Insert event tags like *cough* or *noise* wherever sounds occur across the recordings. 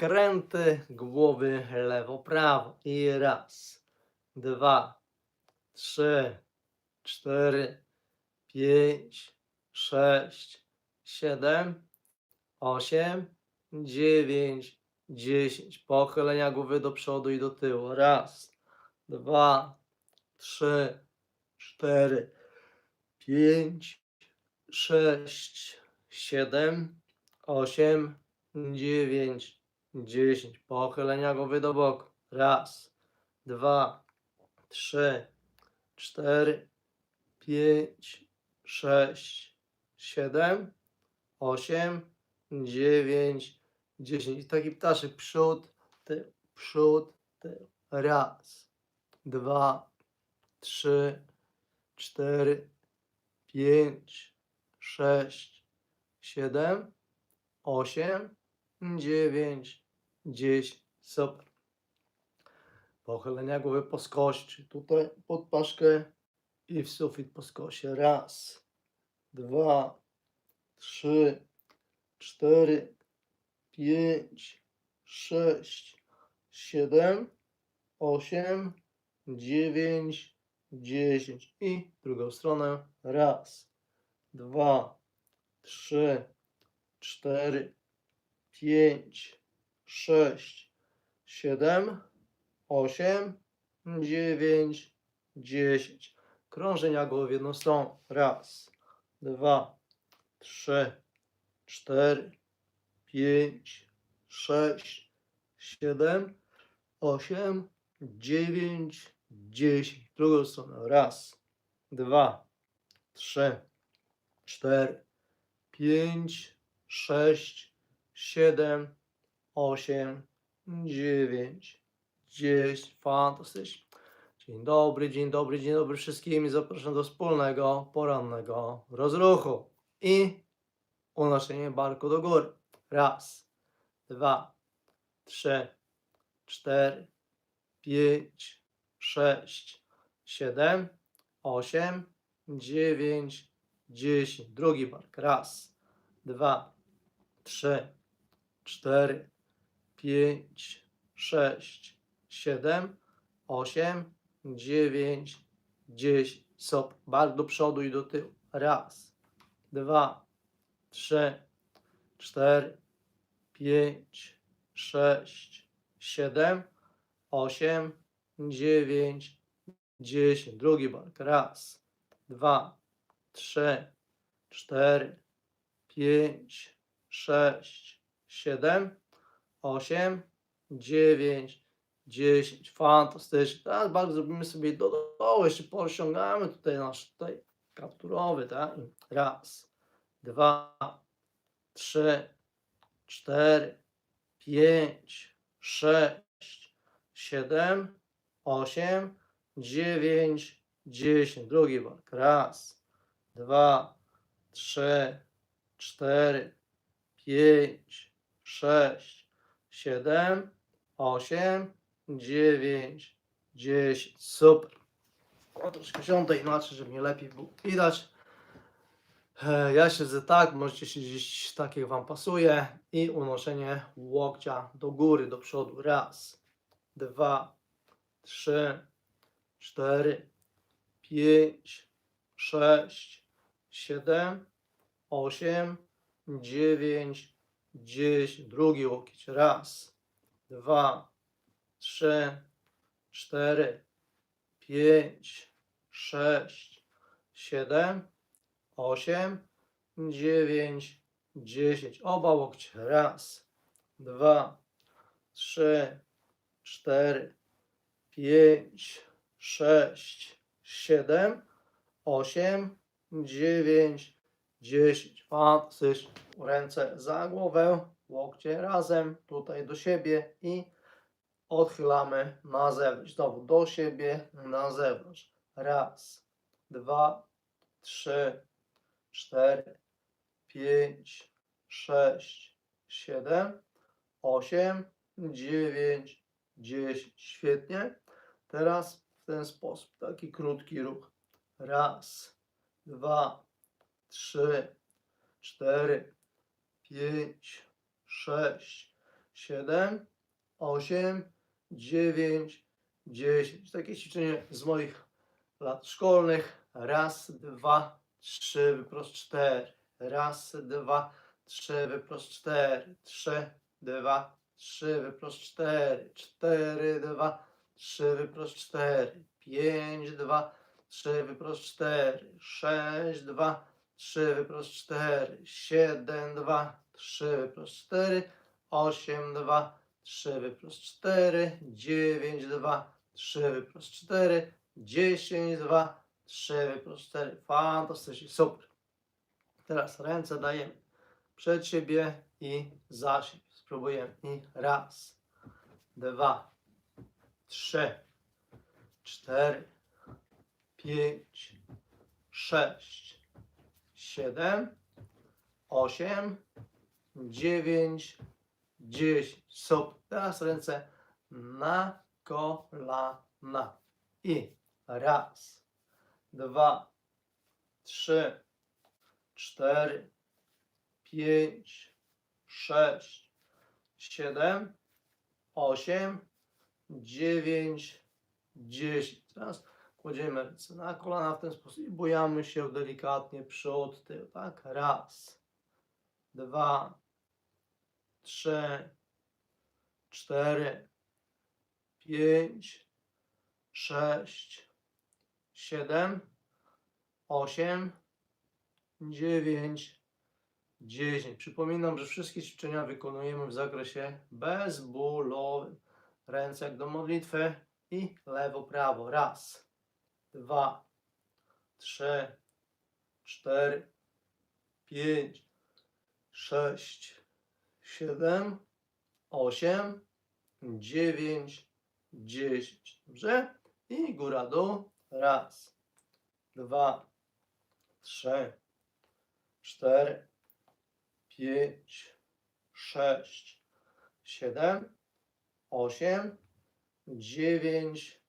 skręty głowy lewo-prawo. I raz, dwa, trzy, cztery, pięć, sześć, siedem, osiem, dziewięć, dziesięć. Pochylenia głowy do przodu i do tyłu. Raz, dwa, trzy, cztery, pięć, sześć, siedem, osiem, dziewięć, dziesięć. Pochylenia głowy do boku. Raz, dwa, trzy, cztery, pięć, sześć, siedem, osiem, dziewięć, dziesięć. I taki ptaszek przód, tył, przód, tył. Raz, dwa, trzy, cztery, pięć, sześć, siedem, osiem, dziewięć, dziesięć. Super. Pochylenia głowy po czyli tutaj pod paszkę i w sufit po skosie. Raz, dwa, trzy, cztery, pięć, sześć, siedem, osiem, dziewięć, dziesięć. I drugą stronę. Raz, dwa, trzy, cztery, pięć, sześć, siedem, osiem, dziewięć, dziesięć. Krążenia głowy w jedną stronę. Raz, dwa, trzy, cztery, pięć, sześć, siedem, osiem, dziewięć, dziesięć. Drugą stronę. Raz, dwa, trzy, cztery, pięć, sześć, siedem, osiem, dziewięć, dziesięć. Fantastycznie. Dzień dobry, dzień dobry, dzień dobry wszystkim i zapraszam do wspólnego porannego rozruchu i unoszenie barku do góry. Raz, dwa, trzy, cztery, pięć, sześć, siedem, osiem, dziewięć, dziesięć. Drugi bark. Raz, dwa, trzy, cztery, pięć, sześć, siedem, osiem, dziewięć, dziesięć. Sop. Bark do przodu i do tyłu. Raz, dwa, trzy, cztery, pięć, sześć, siedem, osiem, dziewięć, dziesięć. Drugi bark. Raz, dwa, trzy, cztery, pięć, sześć, siedem, osiem, dziewięć, dziesięć. Fantastycznie. Teraz bardzo zrobimy sobie do dołu, jeszcze posiągamy tutaj nasz tutaj kapturowy, tak? Raz, dwa, trzy, cztery, pięć, sześć, siedem, osiem, dziewięć, dziesięć. Drugi bark. Raz, dwa, trzy, cztery, pięć, sześć, siedem, osiem, dziewięć, dziesięć. Super. O, troszkę siądę inaczej, żeby mnie lepiej było widać. E, Ja siedzę tak, możecie siedzieć tak jak Wam pasuje i unoszenie łokcia do góry, do przodu. Raz, dwa, trzy, cztery, pięć, sześć, siedem, osiem, dziewięć, dziesięć. Drugi łokieć. Raz, dwa, trzy, cztery, pięć, sześć, siedem, osiem, dziewięć, dziesięć. Oba łokcie. Raz, dwa, trzy, cztery, pięć, sześć, siedem, osiem, dziewięć, dziesięć. Fantastycznie. Ręce za głowę, łokcie razem, tutaj do siebie i odchylamy na zewnątrz. Znowu do siebie, na zewnątrz. Raz, dwa, trzy, cztery, pięć, sześć, siedem, osiem, dziewięć, dziesięć. Świetnie. Teraz w ten sposób, taki krótki ruch. Raz, dwa, trzy, cztery, pięć, sześć, 7, 8, 9, 10. Takie ćwiczenie z moich lat szkolnych. Raz, dwa, trzy, wyprost cztery. Raz, dwa, trzy, wyprost cztery. Trzy, dwa, trzy, wyprost cztery. Cztery, dwa, trzy, wyprost cztery. Pięć, dwa, trzy, wyprost cztery. Sześć, dwa, trzy, wyprost cztery. Siedem, dwa, trzy, wyprost cztery. Osiem, dwa, trzy, wyprost cztery. Dziewięć, dwa, trzy, wyprost cztery. Dziesięć, dwa, trzy, wyprost cztery. Fantastycznie, super. Teraz ręce dajemy przed siebie i za siebie. Spróbujemy. I raz, dwa, trzy, cztery, pięć, sześć, siedem, osiem, dziewięć, dziesięć. Super. Teraz ręce na kolana. I raz, dwa, trzy, cztery, pięć, sześć, siedem, osiem, dziewięć, dziesięć. Teraz kładziemy ręce na kolana w ten sposób i bujamy się delikatnie przód, tył, tak? Raz, dwa, trzy, cztery, pięć, sześć, siedem, osiem, dziewięć, dziesięć. Przypominam, że wszystkie ćwiczenia wykonujemy w zakresie bezbólowym. Ręce jak do modlitwy i lewo, prawo. Raz, dwa, trzy, cztery, pięć, sześć, siedem, osiem, dziewięć, dziesięć. Dobrze? I góra, dół. Raz, dwa, trzy, cztery, pięć, sześć, siedem, osiem, dziewięć,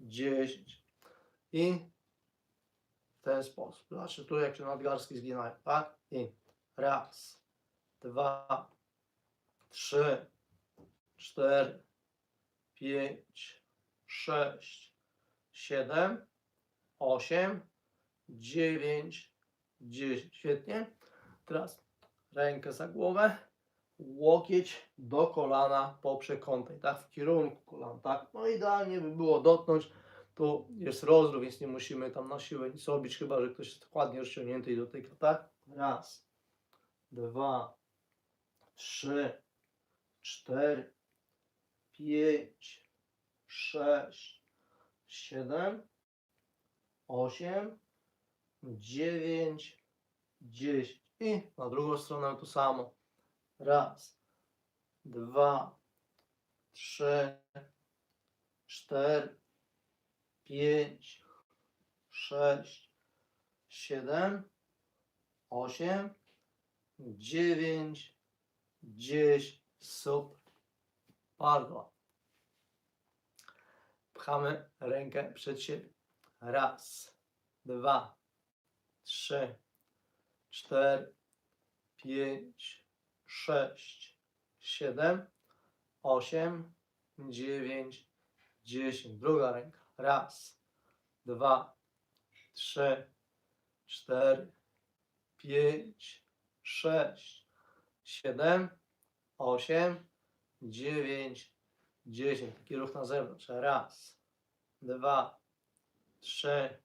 dziesięć. I w ten sposób. Znaczy tu jak się nadgarstki zginają, tak? I raz, dwa, trzy, cztery, pięć, sześć, siedem, osiem, dziewięć, dziesięć. Świetnie. Teraz rękę za głowę, łokieć do kolana po tak? W kierunku kolana, tak? No idealnie by było dotknąć. Tu jest rozruch, więc nie musimy tam na siłę nic robić, chyba że ktoś jest ładnie rozciągnięty i dotyka, tak? Raz, dwa, trzy, cztery, pięć, sześć, siedem, osiem, dziewięć, dziesięć. I na drugą stronę to samo. Raz, dwa, trzy, cztery, pięć, sześć, siedem, osiem, dziewięć, dziesięć. Super. Bardzo. Pchamy rękę przed siebie. Raz, dwa, trzy, cztery, pięć, sześć, siedem, osiem, dziewięć, dziesięć. Druga ręka. Raz, dwa, trzy, cztery, pięć, sześć, siedem, osiem, dziewięć, dziesięć. Taki ruch na zewnątrz. Raz, dwa, trzy,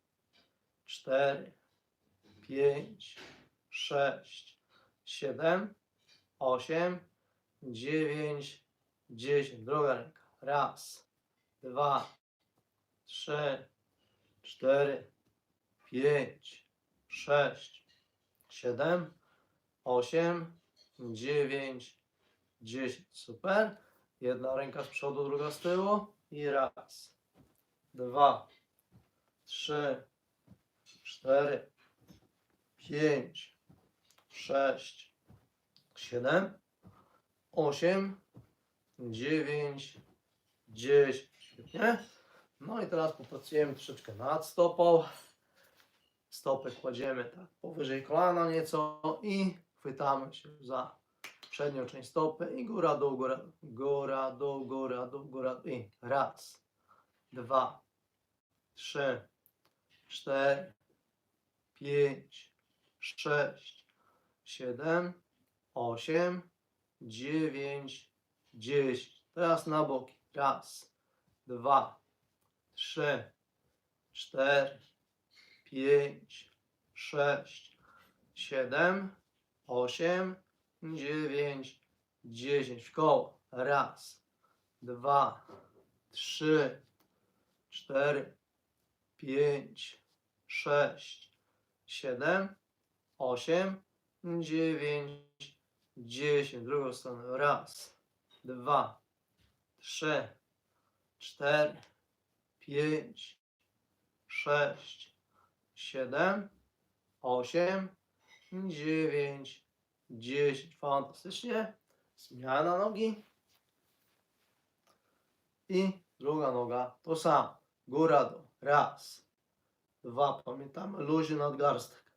cztery, pięć, sześć, siedem, osiem, dziewięć, dziesięć. Druga ręka. Raz, dwa, trzy, cztery, pięć, sześć, siedem, osiem, dziewięć, dziesięć. Super. Jedna ręka z przodu, druga z tyłu. I raz, dwa, trzy, cztery, pięć, sześć, siedem, osiem, dziewięć, dziesięć. Świetnie. No i teraz popracujemy troszeczkę nad stopą. Stopę kładziemy tak powyżej kolana nieco i chwytamy się za przednią część stopy i góra, dół, góra, góra, dół, góra, dół, góra dół. i raz, dwa, trzy, cztery, pięć, sześć, siedem, osiem, dziewięć, dziesięć. Teraz na boki. Raz, dwa, trzy, cztery, pięć, sześć, siedem, osiem, dziewięć, dziesięć. W. Raz, dwa, trzy, cztery, pięć, sześć, siedem, osiem, dziewięć, dziesięć. Drugą stronę. Raz, dwa, trzy, cztery, pięć, sześć, siedem, osiem, dziewięć, dziesięć. Fantastycznie. Zmiana nogi. I druga noga to samo. Góra dół. Raz, dwa. Pamiętamy luźny nadgarstek.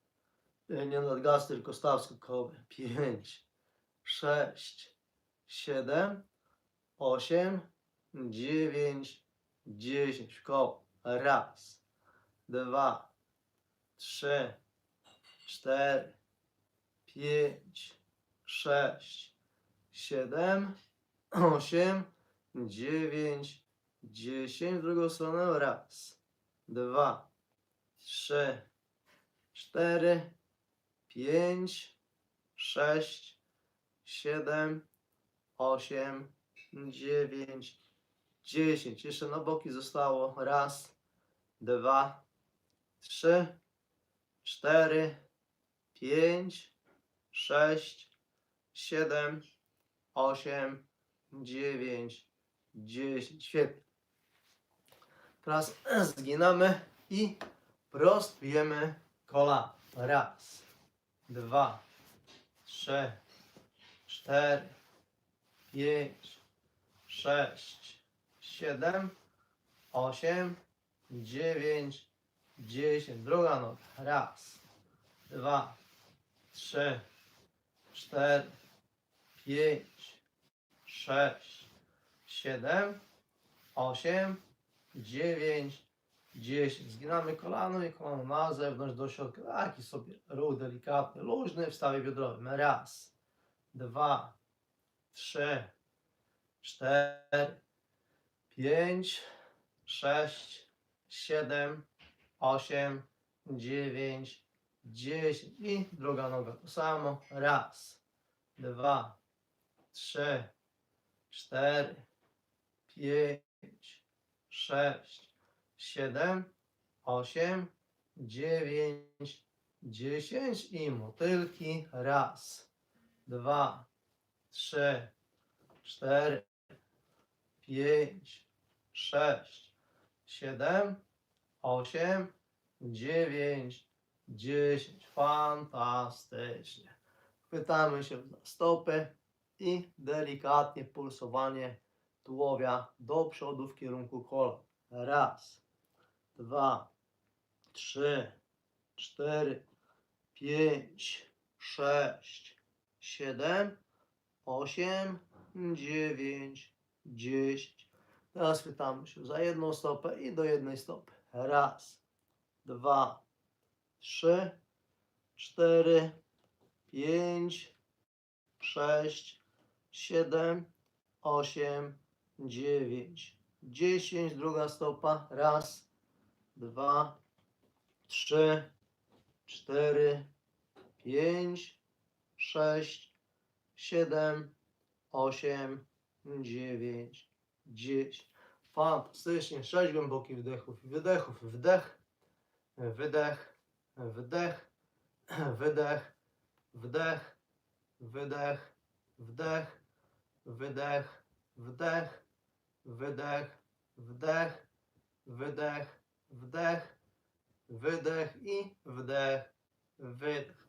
E, Nie nadgarstek, tylko staw skokowy. Pięć, sześć, siedem, osiem, dziewięć, dziesięć. Koło. Raz, dwa, trzy, cztery, pięć, sześć, siedem, osiem, dziewięć, dziesięć. W drugą stronę. Raz, dwa, trzy, cztery, pięć, sześć, siedem, osiem, dziewięć, dziesięć. Jeszcze na boki zostało. Raz, dwa, trzy, cztery, pięć, sześć, siedem, osiem, dziewięć, dziesięć. Świetnie. Teraz *clears throat* zginamy i prostujemy kolana. Raz, dwa, trzy, cztery, pięć, sześć, siedem, osiem, dziewięć, dziesięć. Druga noga. Raz, dwa, trzy, cztery, pięć, sześć, siedem, osiem, dziewięć, dziesięć. Zginamy kolano i kolano na zewnątrz do środka. Taki sobie ruch delikatny, luźny w stawie biodrowym. Raz, dwa, trzy, cztery, pięć, sześć, siedem, osiem, dziewięć, dziesięć. I druga noga to samo. Raz, dwa, trzy, cztery, pięć, sześć, siedem, osiem, dziewięć, dziesięć i motylki. Raz, dwa, trzy, cztery, pięć, sześć, siedem, osiem, dziewięć, dziesięć. Fantastycznie. Chwytamy się za stopy i delikatnie pulsowanie tułowia do przodu w kierunku kolan. Raz, dwa, trzy, cztery, pięć, sześć, siedem, osiem, dziewięć, dziesięć. Teraz chwytamy się za jedną stopę i do jednej stopy. Raz, dwa, trzy, cztery, pięć, sześć, siedem, osiem, dziewięć, dziesięć. Druga stopa. Raz, dwa, trzy, cztery, pięć, sześć, siedem, osiem, dziewięć, dziesięć. Fantastycznie. Sześć głębokich wdechów i wydechów. Wdech, wydech, wdech, wydech, wdech, wydech, wdech, wydech, wdech, wydech, wdech, wydech, wdech, wydech i wdech, wydech.